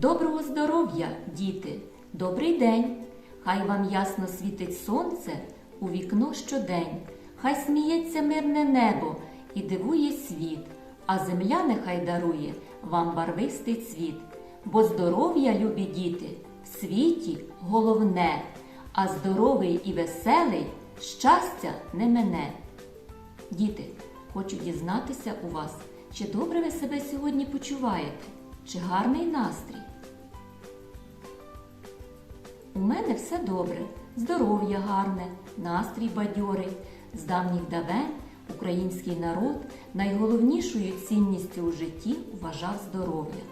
Доброго здоров'я, діти! Добрий день! Хай вам ясно світить сонце у вікно щодень, хай сміється мирне небо і дивує світ, а земля нехай дарує вам барвистий цвіт. Бо здоров'я, любі діти, в світі головне, а здоровий і веселий щастя не мене. Діти, хочу дізнатися у вас, чи добре ви себе сьогодні почуваєте, чи гарний настрій? У мене все добре, здоров'я гарне, настрій бадьорий. З давніх давен український народ найголовнішою цінністю у житті вважав здоров'я.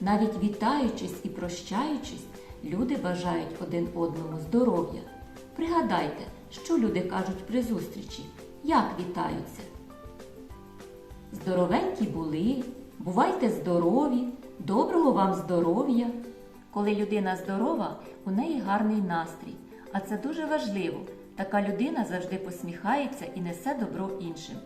Навіть вітаючись і прощаючись, люди бажають один одному здоров'я. Пригадайте, що люди кажуть при зустрічі, як вітаються. Здоровенькі були, бувайте здорові, доброго вам здоров'я. Коли людина здорова, у неї гарний настрій, а це дуже важливо. Така людина завжди посміхається і несе добро іншим.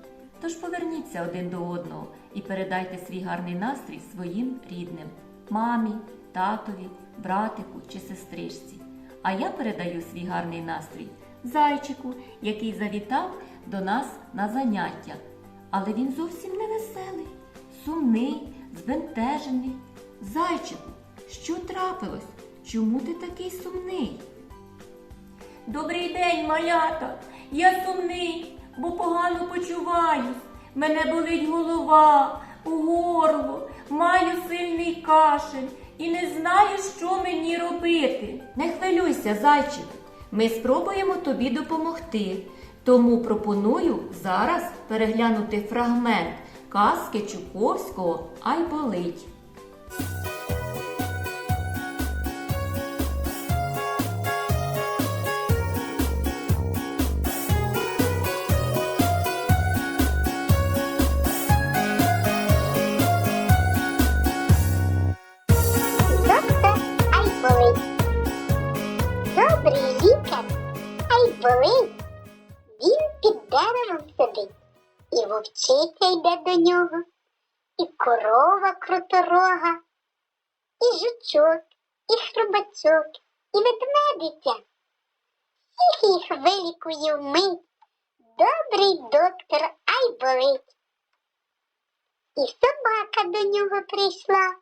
Тож поверніться один до одного і передайте свій гарний настрій своїм рідним мамі, татові, братику чи сестричці. А я передаю свій гарний настрій зайчику, який завітав до нас на заняття. Але він зовсім не веселий, сумний, збентежений. Зайчику, що трапилось? Чому ти такий сумний? Добрий день, малята. Я сумний, бо погано почуваюсь. Мене болить голова, горло, маю сильний кашель і не знаю, що мені робити. Не хвилюйся, зайчик. Ми спробуємо тобі допомогти. Тому пропоную зараз переглянути фрагмент казки Чуковського Ай болить. Айболить. Добрий лікар Айболить. Він вовчиця йде до нього, і корова круторога, і жучок, і хробачок, і ведмедиця. Всіх їх вилікує вмить. Добрий доктор Айболить. І собака до нього прийшла.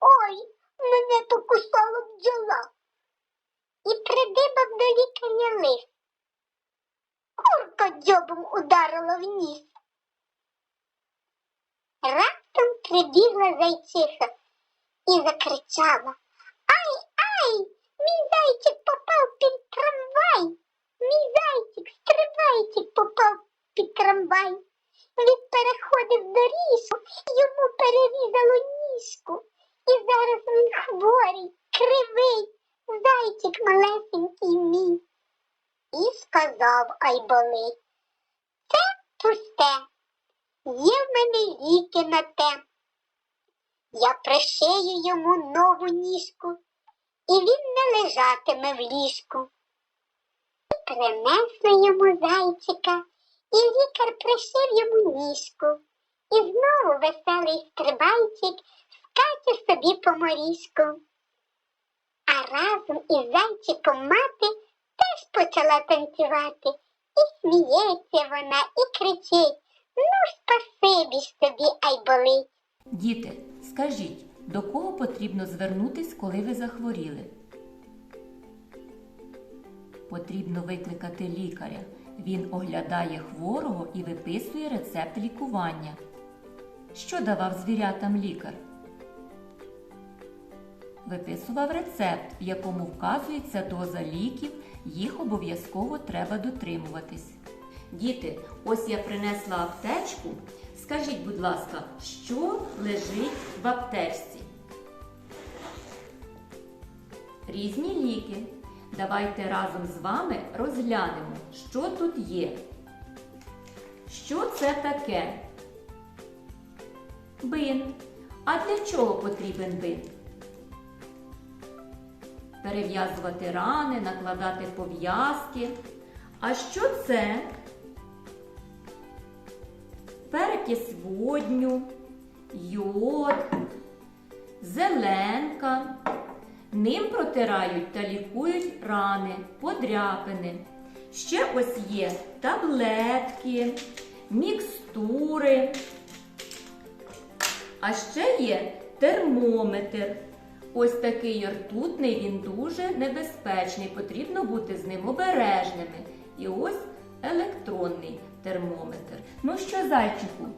Ой, мене покусала бджола. І придибав до лікаря лист. Курка дзьобом ударила в ніс. Раптом прибігла зайчиха і закричала. Ай, ай, мій зайчик попав під трамвай. Мій зайчик, стривайчик попав під трамвай. Він переходив доріжку, йому перерізало ніжку. І зараз він хворий, кривий, зайчик малесенький мій. І сказав Айболит, це пусте, є в мене ліки на те. Я пришию йому нову ніжку, і він не лежатиме в ліжку. І принесли йому зайчика, і лікар пришив йому ніжку. І знову веселий стрибайчик скаче собі по морізку. А разом із зайчиком мати теж почала танцювати. І сміється вона, і кричить Ну, спасибі ж тобі, айболить. Діти, скажіть, до кого потрібно звернутись, коли ви захворіли? Потрібно викликати лікаря. Він оглядає хворого і виписує рецепт лікування. Що давав звірятам лікар? Виписував рецепт, в якому вказується доза ліків, їх обов'язково треба дотримуватись. Діти, ось я принесла аптечку. Скажіть, будь ласка, що лежить в аптечці? Різні ліки. Давайте разом з вами розглянемо, що тут є. Що це таке? Бин. А для чого потрібен бин? Перев'язувати рани, накладати пов'язки. А що це? Перекис водню, йод, зеленка. Ним протирають та лікують рани, подряпини. Ще ось є таблетки, мікстури. А ще є термометр. Ось такий ртутний, він дуже небезпечний. Потрібно бути з ним обережними. І ось електронний термометр. Ну що, зайчику,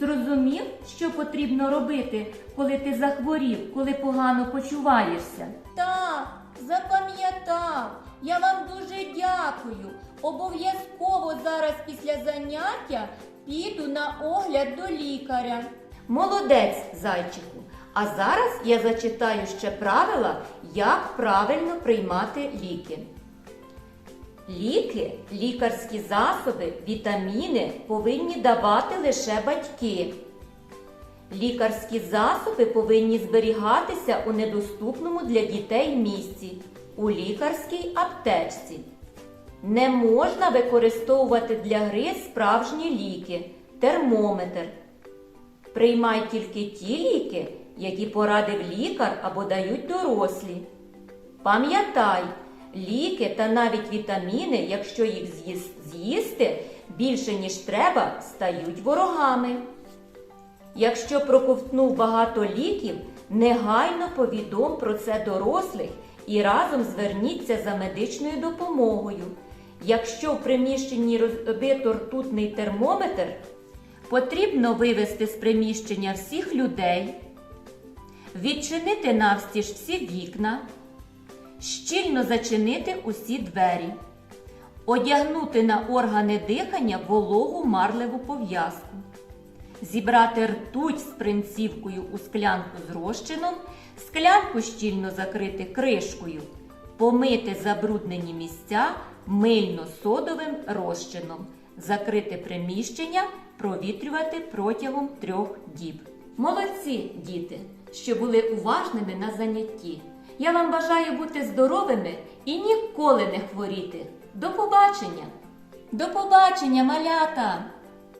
зрозумів, що потрібно робити, коли ти захворів, коли погано почуваєшся? Так, запам'ятав. Я вам дуже дякую. Обов'язково зараз після заняття піду на огляд до лікаря. Молодець, зайчику. А зараз я зачитаю ще правила, як правильно приймати ліки. Ліки, лікарські засоби, вітаміни повинні давати лише батьки. Лікарські засоби повинні зберігатися у недоступному для дітей місці у лікарській аптечці. Не можна використовувати для гри справжні ліки, термометр. Приймай тільки ті ліки, які порадив лікар або дають дорослі. Пам'ятай, ліки та навіть вітаміни, якщо їх з'їсти більше, ніж треба, стають ворогами. Якщо проковтнув багато ліків, негайно повідом про це дорослих і разом зверніться за медичною допомогою. Якщо в приміщенні розбито ртутний термометр, потрібно вивести з приміщення всіх людей, відчинити навстіж всі вікна, щільно зачинити усі двері, одягнути на органи дихання вологу марливу пов'язку зібрати ртуть з принцівкою у склянку з розчином, склянку щільно закрити кришкою, помити забруднені місця мильно-содовим розчином, закрити приміщення, провітрювати протягом трьох діб. Молодці, діти, що були уважними на занятті. Я вам бажаю бути здоровими і ніколи не хворіти. До побачення! До побачення, малята!